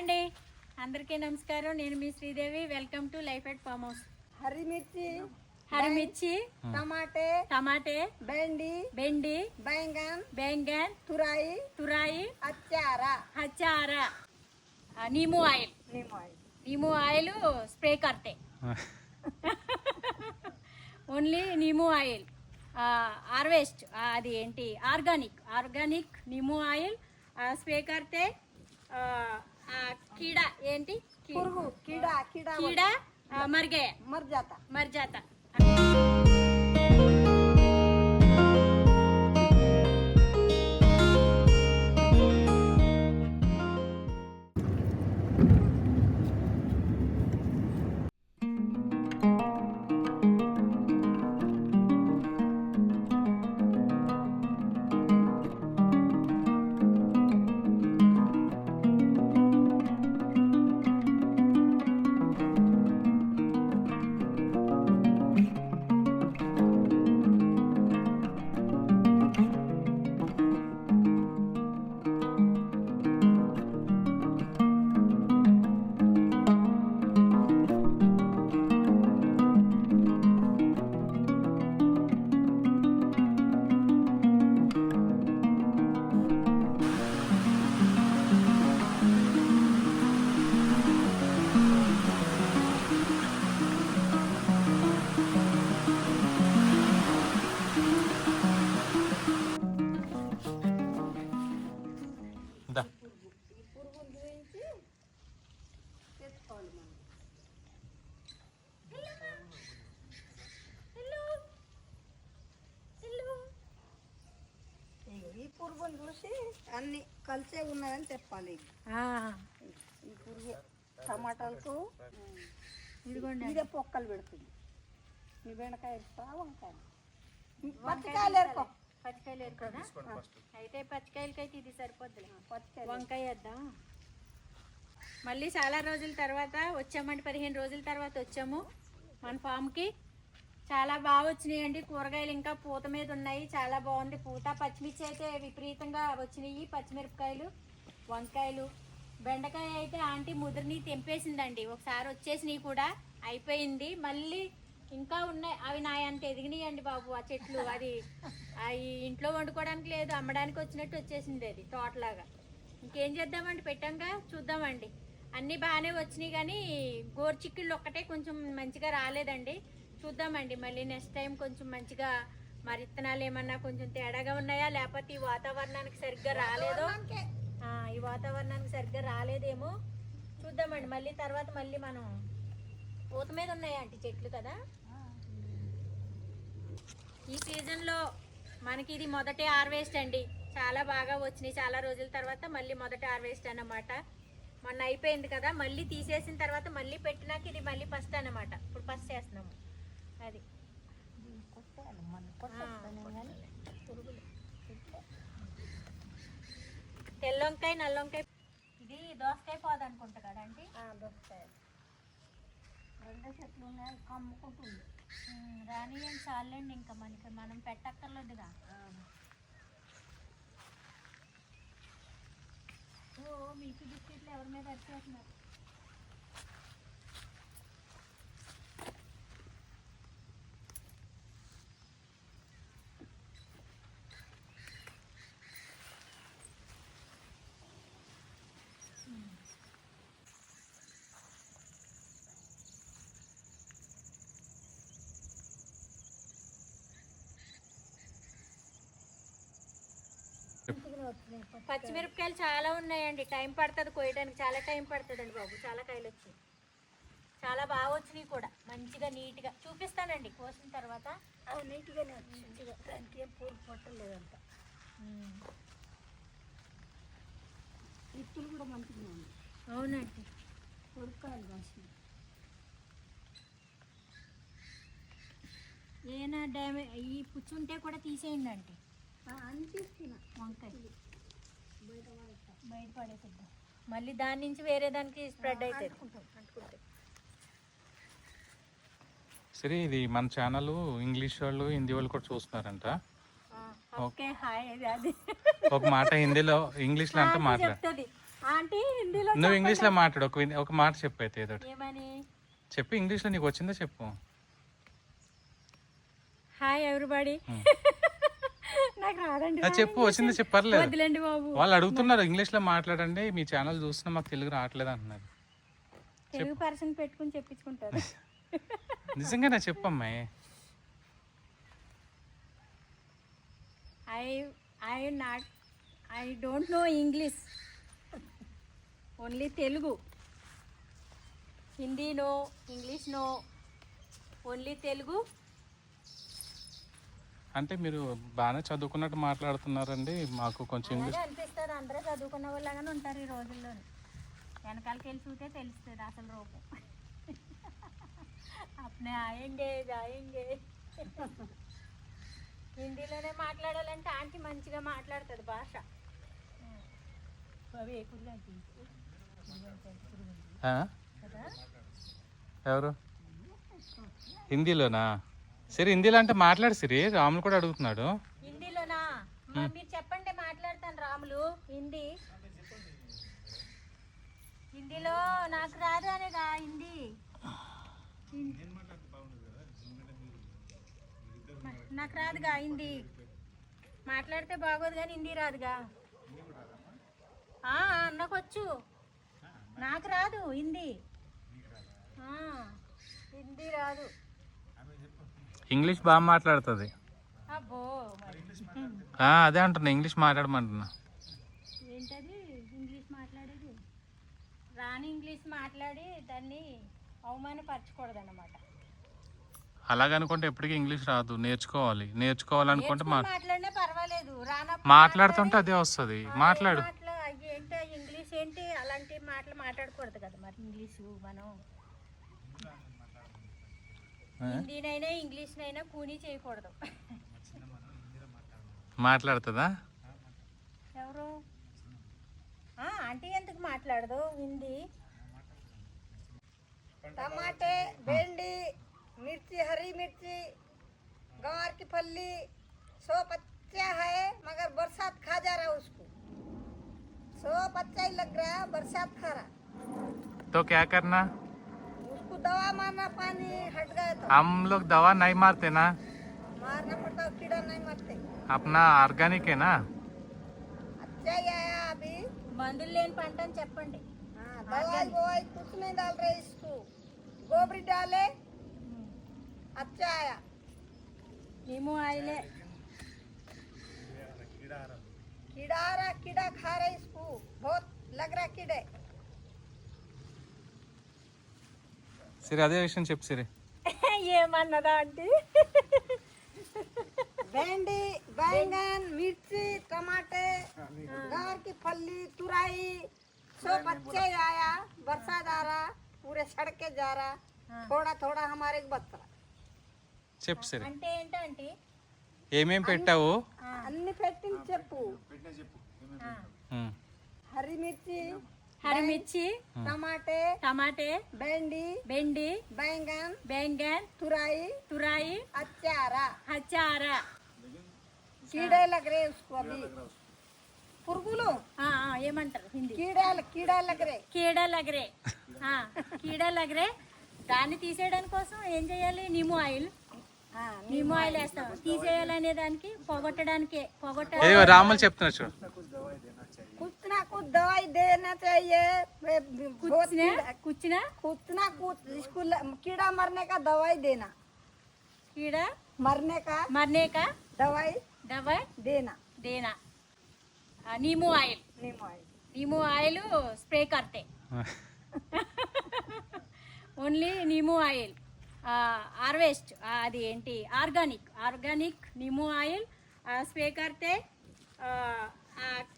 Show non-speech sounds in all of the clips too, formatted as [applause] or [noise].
అండి అందరికీ నమస్కారం. నేను మీ Sridevi. Welcome to life at farm house హరిమిర్చి హరిమిర్చి టమాటే టమాటే బెండి బెండి బెంగన్ బెంగన్ తురాయి తురాయి అచ్చార. అచ్చార neem oil. Neem oil. Neem oil spray కర్తే. [laughs] Only neem oil. Harvest అది ఏంటి? Organic. Organic neem oil spray కర్తే కీడ ఏంటి? పురుగు కీడ కీడ కీడ మర్గయ మర్జాత. మర్జాత. పురుగుని చూసి అన్ని కలిసే ఉన్నదని చెప్పాలి. ఈ పురుగు టమాటాలకు ఇదిగోండి. ఇదే పొక్కలు పెడుతుంది. మీ బెండకాయ ఇస్తా వంకాయ. పచ్చికాయలు ఎరుకో పచ్చికాయలు ఏరు కదా అయితే పచ్చికాయలకైతే ఇది సరిపోద్ది పచ్చికాయలు వంకాయ వేద్దాం. మళ్ళీ చాలా రోజుల తర్వాత వచ్చామండి పదిహేను రోజుల తర్వాత వచ్చాము మన ఫామ్కి చాలా బాగా వచ్చినాయండి. కూరగాయలు ఇంకా పూత మీద ఉన్నాయి. చాలా బాగుంది. పూత పచ్చిమిర్చి అయితే విపరీతంగా వచ్చినాయి. పచ్చిమిరపకాయలు వంకాయలు. బెండకాయ అయితే ఆంటీ ముదిరిని తెంపేసిందండి. ఒకసారి వచ్చేసినాయి కూడా అయిపోయింది. మళ్ళీ ఇంకా ఉన్నాయి. అవి నా అంత ఎదిగినాయండి బాబు ఆ చెట్లు. అది అవి ఇంట్లో వండుకోవడానికి లేదు. అమ్మడానికి వచ్చినట్టు వచ్చేసింది అది తోటలాగా. ఇంకేం చేద్దామండి? పెట్టంగా? చూద్దామండి. అన్నీ బాగానే వచ్చినాయి కానీ గోరుచిక్కుళ్ళు ఒక్కటే కొంచెం మంచిగా రాలేదండి. చూద్దామండి. మళ్ళీ నెక్స్ట్ టైం కొంచెం మంచిగా మరి ఇత్తనాలు ఏమన్నా కొంచెం తేడాగా ఉన్నాయా? లేకపోతే ఈ వాతావరణానికి సరిగ్గా రాలేదో? ఈ వాతావరణానికి సరిగ్గా రాలేదేమో? చూద్దామండి. మళ్ళీ తర్వాత మళ్ళీ మనం పూత మీద ఉన్నాయి ఆంటీ చెట్లు కదా? ఈ సీజన్లో మనకి ఇది మొదటి హార్వెస్ట్ అండి. చాలా బాగా వచ్చినాయి. చాలా రోజుల తర్వాత మళ్ళీ మొదటి హార్వెస్ట్ అన్నమాట. మొన్న అయిపోయింది కదా? మళ్ళీ తీసేసిన తర్వాత మళ్ళీ పెట్టినాక ఇది మళ్ళీ ఫస్ట్ అన్నమాట. ఇప్పుడు ఫస్ట్ చేస్తున్నాము. అది. ఆ, తెల్లొంకాయ నల్లొంకాయ. ఇది దోసకాయ పోదు అనుకుంటా కదా ఆంటీ? దొరుకుతాయి రెండు చెట్లు ఉన్నాయి కమ్ముకుంటుంది. రానియండి చాలండి ఇంకా మనకి. మనం పెట్టక్కర్లేదుగా. మీకు బిస్కెట్లు ఎవరి మీద అరిచేస్తున్నారు? పచ్చిమిరపకాయలు చాలా ఉన్నాయండి. టైం పడుతుంది కోయడానికి. చాలా టైం పడుతుందండి బాబు. చాలా కాయలు వచ్చాయి. చాలా బాగా వచ్చినాయి కూడా. మంచిగా నీట్గా. చూపిస్తానండి. కోసిన తర్వాత అవి నీట్గానే వచ్చింది. దానికి ఏం పూలు పట్టలేదంట ఇత్తులు కూడా మంచిగా అవునండి. ఉరకాయలు కాసింది ఏనా డ్యామే ఈ పుచ్చుంటే కూడా తీసేయండి అంటే వంకాయ. బయట పడేసిద్దాం. మళ్ళీ దాని నుంచి వేరే దానికి స్ప్రెడ్ అవుతుంది. సరే ఇది మన ఛానల్ ఇంగ్లీష్ వాళ్ళు హిందీ వాళ్ళు కూడా చూస్తున్నారంట. ఓకే హాయ్ అది ఒక మాట హిందీలో ఇంగ్లీష్లో అంటే మాట్లాడు. చెప్తుంది. ఆంటీ హిందీలో నువ్వు ఇంగ్లీష్లో మాట్లాడు ఒక ఒక మాట చెప్పు అయితే ఏదో చెప్పు ఇంగ్లీష్లో నీకు వచ్చిందో చెప్పు. హాయ్ ఎవరిబడి [laughs] నాకు రాదండి చెప్పు వచ్చిందో చెప్పు పర్లేదు వదిలేండి బాబు. వాళ్ళు అడుగుతున్నారు ఇంగ్లీష్లో మాట్లాడండి మీ ఛానల్ చూస్తున్నా మాకు తెలుగు రావట్లేదు అంటున్నారు. తెలుగు పర్సన్ పెట్టుకుని చెప్పించుకుంటారు. [laughs] నిజంగానే చెప్పమ్మాయి I I not I don't know English. Only Telugu. Hindi no English no only Telugu. అంటే మీరు బాగానే చదువుకున్నట్టు మాట్లాడుతున్నారండి. మాకు కొంచెం ఇంగ్లీష్ అనిపిస్తుంది. అందరూ చదువుకున్న వాళ్ళగానే ఉంటారు ఈ రోజుల్లో వెనకాలకి వెళ్ళి చూస్తే తెలుస్తుంది అసలు రూపం. అప్నే ఆయంగే జాయంగే. హిందీలోనే మాట్లాడాలంటే ఆంటీ మంచిగా మాట్లాడుతుంది భాష. ఎవరు? హిందీలోనా? సరే హిందీలో అంటే మాట్లాడు సిరి రాములు కూడా అడుగుతున్నాడు. హిందీలోనా? మీరు చెప్పండి మాట్లాడతాను రాములు హిందీ. హిందీలో నాకు రాదు అనేగా హిందీ. నాకు రాదుగా హిందీ. మాట్లాడితే బాగోదు కానీ హిందీ రాదుగా. అన్నకు వచ్చు నాకు రాదు హిందీ. హిందీ రాదు. ఇంగ్లీష్ బాగా మాట్లాడుతుంది. అదే అంటున్నా ఇంగ్లీష్ మాట్లాడమంటున్నా. ఏంటది? ఇంగ్లీష్ మాట్లాడేది? రాని ఇంగ్లీష్ మాట్లాడి దాన్ని అవమానపరచకూడదు అనమాట అలాగనుకుంటే ఎప్పటికీ ఇంగ్లీష్ రాదు నేర్చుకోవాలి. నేర్చుకోవాలనుకుంటే మాట్లాడినా పర్వాలేదు. మాట్లాడుతుంటే అదే వస్తుంది. మాట్లాడు. ఏంటి ఇంగ్లీష్ ఏంటి? అలాంటి మాటలు మాట్లాడకూడదు కదా మరి ఇంగ్లీషు మనం. హిందీనైనా ఇంగ్లీష్నైనా కూనీ చేయకూడదు మాట్లాడుతుందా ఎవరు ఆ, ఆంటీ ఎందుకు మాట్లాడదు హిందీ टमाटे भिंडी मिर्ची हरी मिर्ची गंवार की फली सब अच्छा है मगर बरसात खा जा रहा है उसको सब अच्छा ही लग रहा है बरसात खा रहा तो क्या करना उसको दवा मारना पानी हट गए तो हम लोग दवा नहीं मारते ना मारना पड़ता है, कीड़ा नहीं मरते अपना ऑर्गेनिक है ना अच्छा ही आया अभी మందులు లేని పంట అని చెప్పండి हाँ, दवाई ववाई कुछ नहीं डाल रहे इसको गोबरी डाले अच्छा आया మేము ఆయిలే कीड़ा आ रहा कीड़ा खा रहे इसको बहुत लग रहा कीड़े సరే అదే విషయం చెప్పు సిరి ఏమన్నదా ఆంటీ भिंडी बैंगन मिर्ची टमाटे गार की फली तुराई सब अच्छे ही आया बरसात आ रहा पूरे सड़क के जा रहा थोड़ा थोड़ा हमारे को बच रहा చెప్పు సిరి అంటే ఏంటంటే ఏమేం పెట్టావు అన్ని పెట్టింది చెప్పు ఉమ్. హరి మిర్చి హరిమిర్చి टमाटे టమాటే भिंडी బెండి बैंगन బెంగన్ तुराई తురాయి अच्छा आ रहा హచ్చార कीड़े लग रहे उसको अभी पुरगुलो ఆ, ఆ, ఏమంటారు హిందీ कीड़ा कीड़ा लग रहे కీడా లగరే ఆ, కీడా లగరే దాన్ని తీసేయడానికి కోసం ఏం చేయాలి నిమ్ము ఆయిల్ हाँ నిమ్ము ఆయిల్ వేస్తాం తీసేయాలనే దానికి పొగొట్టడానికి పొగొట్ట ఏ రాములు చెప్తున్నా చూడు कुछ ना कुछ दवाई देना चाहिए वे- बहुत కూర్చునే कीड़ा- కూర్చునా कुछ ना कुछ इसको ल- कीड़ा मरने का दवाई देना కీడా मरने का మర్నేక दवाई దవాయ్ देना దేనా ఆ, neem oil neem oil neem oil spray करते ఓన్లీ నీము ఆయిల్ హార్వెస్ట్ అది ఏంటి organic organic neem oil spray करते ఆ, ఆ,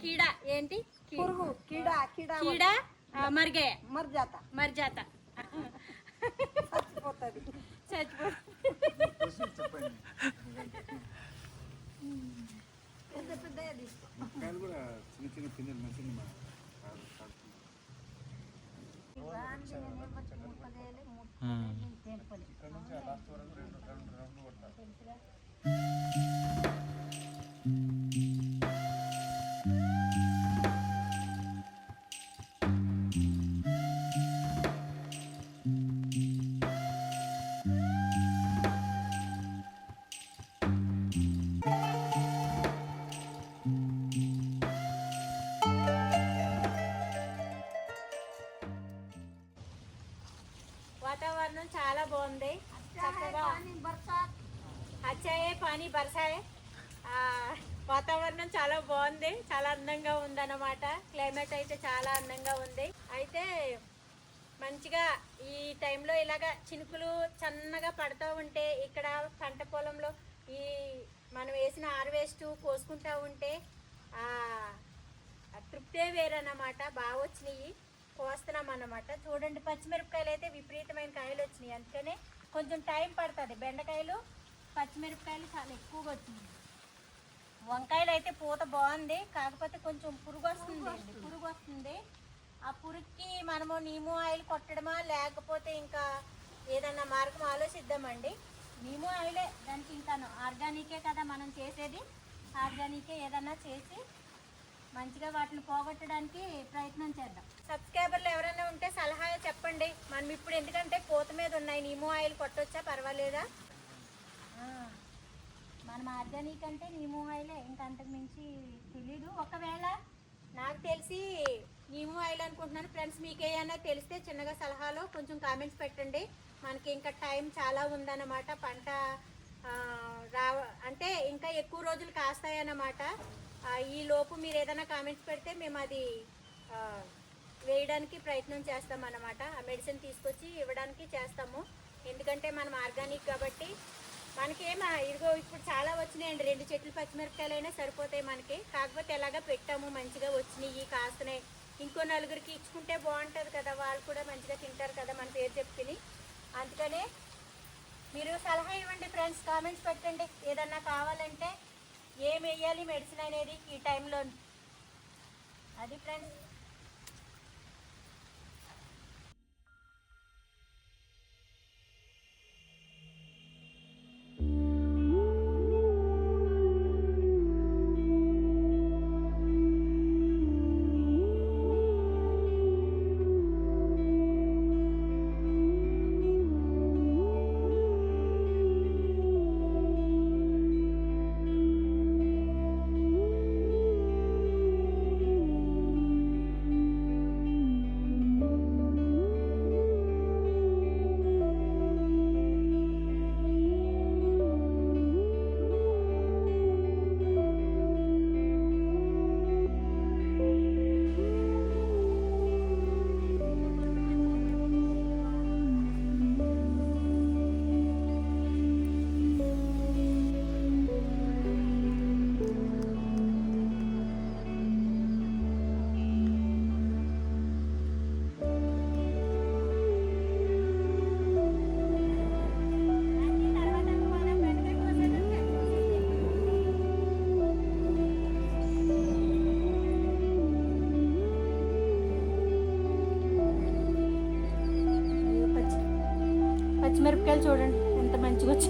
కీడ ఏంటి? పురుగు కీడ కీడ కీడ మరిగే మర్జాత. మర్జాత. చచ్చిపోతుంది. చచ్చిపోతుంది. పెద్ద పెద్ద కానీ పానీ వాతావరణం చాలా బాగుంది చాలా అందంగా ఉందన్నమాట. క్లైమేట్ అయితే చాలా అందంగా ఉంది. అయితే మంచిగా ఈ టైంలో ఇలాగా చినుకులు సన్నగా పడుతూ ఉంటే ఇక్కడ పంట పొలంలో ఈ మనం వేసిన హార్వెస్ట్ కోసుకుంటా ఉంటే తృప్తే వేరన్నమాట. బాగా వచ్చినాయి. కోస్తున్నాం అన్నమాట. చూడండి పచ్చిమిరపకాయలు అయితే విపరీతమైన కాయలు వచ్చినాయి. అందుకనే కొంచెం టైం పడుతుంది. బెండకాయలు పచ్చిమిరపకాయలు చాలా ఎక్కువగా వచ్చింది వంకాయలు అయితే పూత బాగుంది కాకపోతే కొంచెం పురుగు వస్తుంది అండి పురుగు వస్తుంది. ఆ పురుగుకి మనము నీము ఆయిల్ కొట్టడమా లేకపోతే ఇంకా ఏదన్నా మార్గం ఆలోచిద్దామండి. నీము ఆయిలే దానికి ఇంకాను ఆర్గానికే కదా మనం చేసేది. ఆర్గానికే ఏదన్నా చేసి మంచిగా వాటిని పోగొట్టడానికి ప్రయత్నం చేద్దాం. సబ్స్క్రైబర్లు ఎవరైనా ఉంటే సలహా చెప్పండి. మనం ఇప్పుడు ఎందుకంటే పూత మీద ఉన్నాయి నీము ఆయిల్ కొట్టొచ్చా పర్వాలేదా? మనం ఆర్గానిక్ అంటే నీము ఆయిలే ఇంకా అంతకు మించి తెలీదు. ఒకవేళ నాకు తెలిసి నీము ఆయిల్ అనుకుంటున్నాను. ఫ్రెండ్స్ మీకు ఏమైనా తెలిస్తే చిన్నగా సలహాలో కొంచెం కామెంట్స్ పెట్టండి. మనకి ఇంకా టైం చాలా ఉందన్నమాట. పంట రావ అంటే ఇంకా ఎక్కువ రోజులు కాస్తాయన్నమాట. ఈ లోపు మీరు ఏదైనా కామెంట్స్ పెడితే మేము అది వేయడానికి ప్రయత్నం చేస్తాం అన్నమాట ఆ మెడిసిన్ తీసుకొచ్చి ఇవ్వడానికి చేస్తాము. ఎందుకంటే మనం ఆర్గానిక్ కాబట్టి మనకేమా ఇదిగో ఇప్పుడు చాలా వచ్చినాయండి. రెండు చెట్లు పచ్చిమిరపకాయలు అయినా సరిపోతాయి మనకి. కాకపోతే ఎలాగా పెట్టాము మంచిగా వచ్చినాయి కాస్తున్నాయి. ఇంకో నలుగురికి ఇచ్చుకుంటే బాగుంటుంది కదా వాళ్ళు కూడా మంచిగా తింటారు కదా మన పేరు చెప్పుకుని. అందుకనే మీరు సలహా ఇవ్వండి ఫ్రెండ్స్ కామెంట్స్ పెట్టండి. ఏదన్నా కావాలంటే ఏం వేయాలి మెడిసిన్ అనేది ఈ టైంలో అది ఫ్రెండ్స్.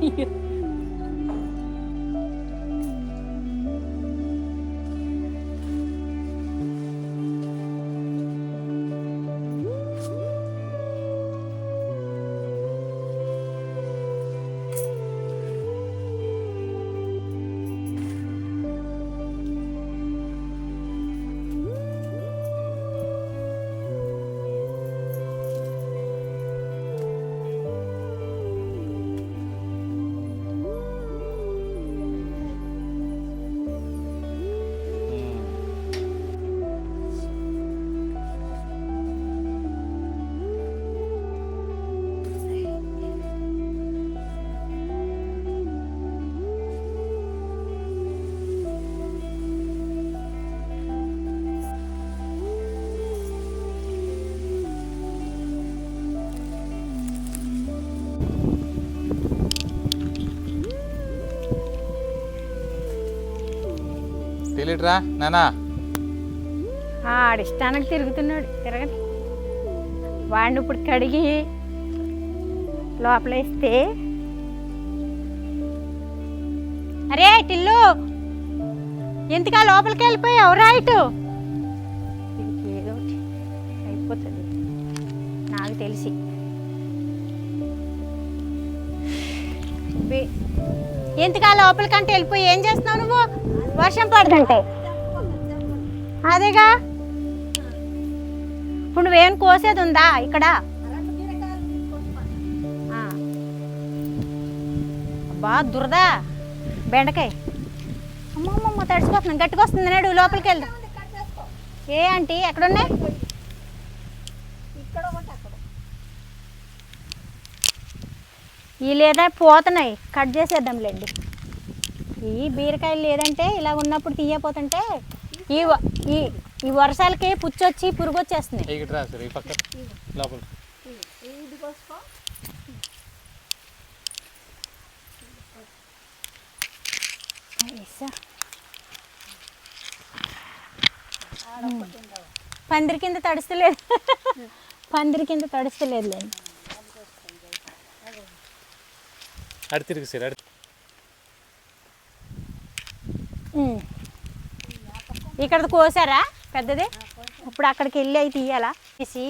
మంచిగా [laughs] వచ్చినాయో తెలియట్రా నానా ఆడిష్టానికి తిరుగుతున్నాడు. తిరగని. వాడిని ఇప్పుడు కడిగి లోపలేస్తే. అరే టిల్లు! ఎందుకా లోపలికి వెళ్ళిపోయావు? రైట్ ఏదో ఒకటి అయిపోతుంది. నాకు తెలిసి. ఇంతకా లోపలికంటే వెళ్ళిపోయి ఏం చేస్తున్నావు నువ్వు? వర్షం పడదంటే అదేగా. ఇప్పుడు నువ్వేం కోసేది ఉందా ఇక్కడ? బా దురదా. బెండకాయ. అమ్మమ్మ తడిచిపోతున్నాను గట్టిగా వస్తుంది. నాడు లోపలికి వెళ్దాం. ఏ ఆంటీ ఎక్కడున్నాయి? ఈ లేదా పోతున్నాయి. కట్ చేసేద్దాంలేండి. ఈ బీరకాయలు లేదంటే ఇలా ఉన్నప్పుడు తీయపోతుంటే ఈ ఈ ఈ వర్షాలకి పుచ్చొచ్చి పురుగు వచ్చేస్తున్నాయి. పందిరి కింద తడుస్తలేదు. [laughs] పందిరి కింద తడుస్తలేదులేండి. அடுத்து இருக்கு சார் அடுத்து ఇక్కడ కోసారా పెద్దది? ఇప్పుడు అక్కడికి వెళ్ళి అవి తీయాలా? తీసి.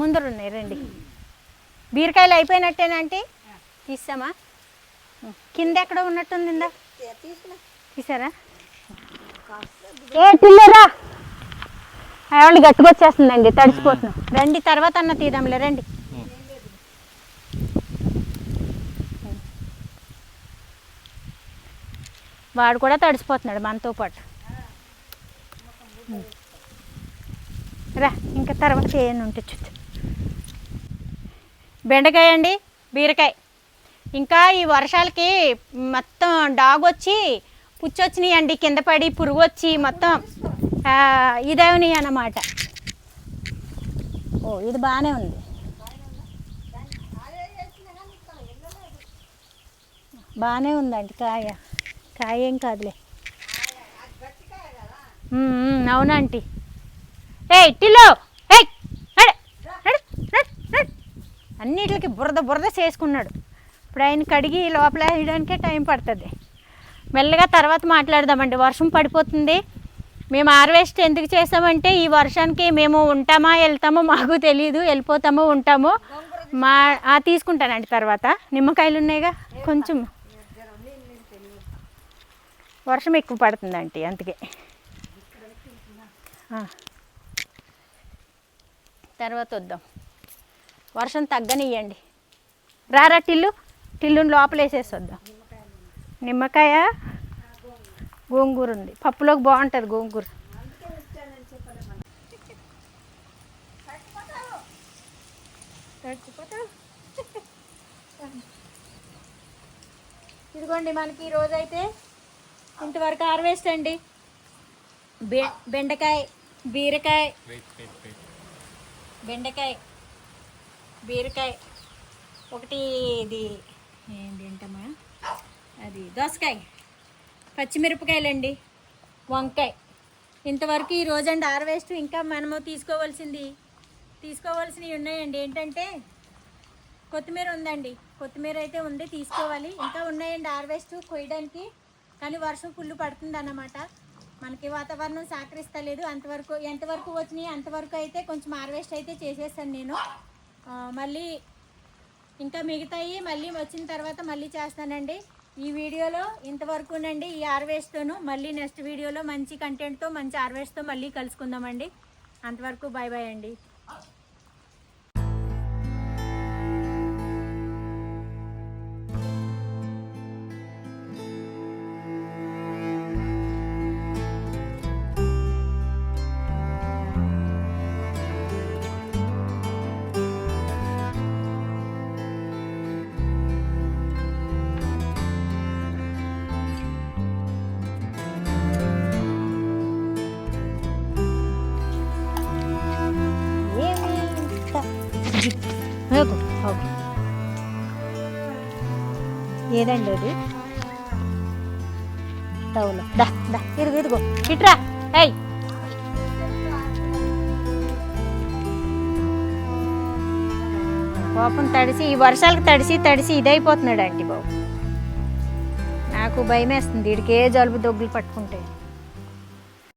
ముందర ఉన్నాయి రండి. బీరకాయలు అయిపోయినట్టేనంటే తీసామా కింద ఎక్కడ ఉన్నట్టుంది ఇందా? తీసారా? ఏ టిల్లరా వాళ్ళు గట్టుకొచ్చేస్తుందండి తడిసిపోతున్నాం. రండి తర్వాత అన్న తీద్దాంలే రండి. వాడు కూడా తడిసిపోతున్నాడు మనతో పాటు. రా ఇంకా తర్వాత ఏమైనా ఉంటే చూద్దాం. బెండకాయ అండి బీరకాయ. ఇంకా ఈ వర్షాలకి మొత్తం డాగ్ వచ్చి పుచ్చొచ్చినాయండి కింద పడి పురుగు వచ్చి మొత్తం ఆ, అన్నమాట ఓ ఇది బాగానే ఉంది. బాగానే ఉందండి కాయ. కాయ ఏం కాదులే. అవునా ఉమ్, అవునంటీ ఏయ్ టిల్లో! అన్నిటికి బురద బురద చేసుకున్నాడు. ఇప్పుడు ఆయన కడిగి లోపల వేయడానికే టైం పడుతుంది. మెల్లగా తర్వాత మాట్లాడదామండి. వర్షం పడిపోతుంది. మేము హార్వెస్ట్ ఎందుకు చేసామంటే ఈ వర్షానికి మేము ఉంటామా వెళ్తామో మాకు తెలియదు వెళ్ళిపోతామో ఉంటామో. మా ఆ, తీసుకుంటానండి తర్వాత. నిమ్మకాయలు ఉన్నాయిగా కొంచెం. వర్షం ఎక్కువ పడుతుందండి అందుకే. తర్వాత వద్దాం. వర్షం తగ్గనియ్యండి. రారా టిల్లు. టిల్లుని లోపలేసేసి వద్దాం. నిమ్మకాయ గోంగూర ఉంది. పప్పులోకి బాగుంటుంది గోంగూర. ఇదిగోండి మనకి ఈ రోజైతే ఇంతవరకు హార్వెస్ట్ అండి. బె బెండకాయ బీరకాయ. బెండకాయ బీరకాయ. ఒకటి ఇది ఏంటమ్మా అది దోసకాయ. పచ్చిమిరపకాయలండి. వంకాయ. ఇంతవరకు ఈ రోజండి హార్వెస్ట్ ఇంకా మనము తీసుకోవాల్సింది తీసుకోవాల్సినవి ఉన్నాయండి. ఏంటంటే కొత్తిమీర ఉందండి. కొత్తిమీర అయితే ఉంది తీసుకోవాలి. ఇంకా ఉన్నాయండి హార్వెస్ట్ కొయ్యడానికి. కానీ వర్షం ఫుల్ పడుతుంది అన్నమాట మనకి వాతావరణం సహకరిస్తలేదు. అంతవరకు ఎంతవరకు వచ్చినాయి అంతవరకు అయితే కొంచెం హార్వెస్ట్ అయితే చేసేసాను నేను. మళ్ళీ ఇంకా మిగతాయి మళ్ళీ వచ్చిన తర్వాత మళ్ళీ చేస్తానండి. ఈ వీడియోలో ఇంతవరకునండి ఈ హార్వెస్ట్తోను మళ్ళీ నెక్స్ట్ వీడియోలో మంచి కంటెంట్తో మంచి హార్వెస్ట్తో మళ్ళీ కలుసుకుందామండి. అంతవరకు బాయ్ బాయ్ అండి. ఏదండి అది? తవులు దా దా ఇరుగు ఇరుగు. ఇట్రా. ఏయ్. పాపం తడిసి ఈ వర్షాలకు తడిసి తడిసి ఇదైపోతున్నాడు అండి బాబు. నాకు భయం వేస్తుంది వీడికి ఏ జలుబు దొగ్గులు పట్టుకుంటే.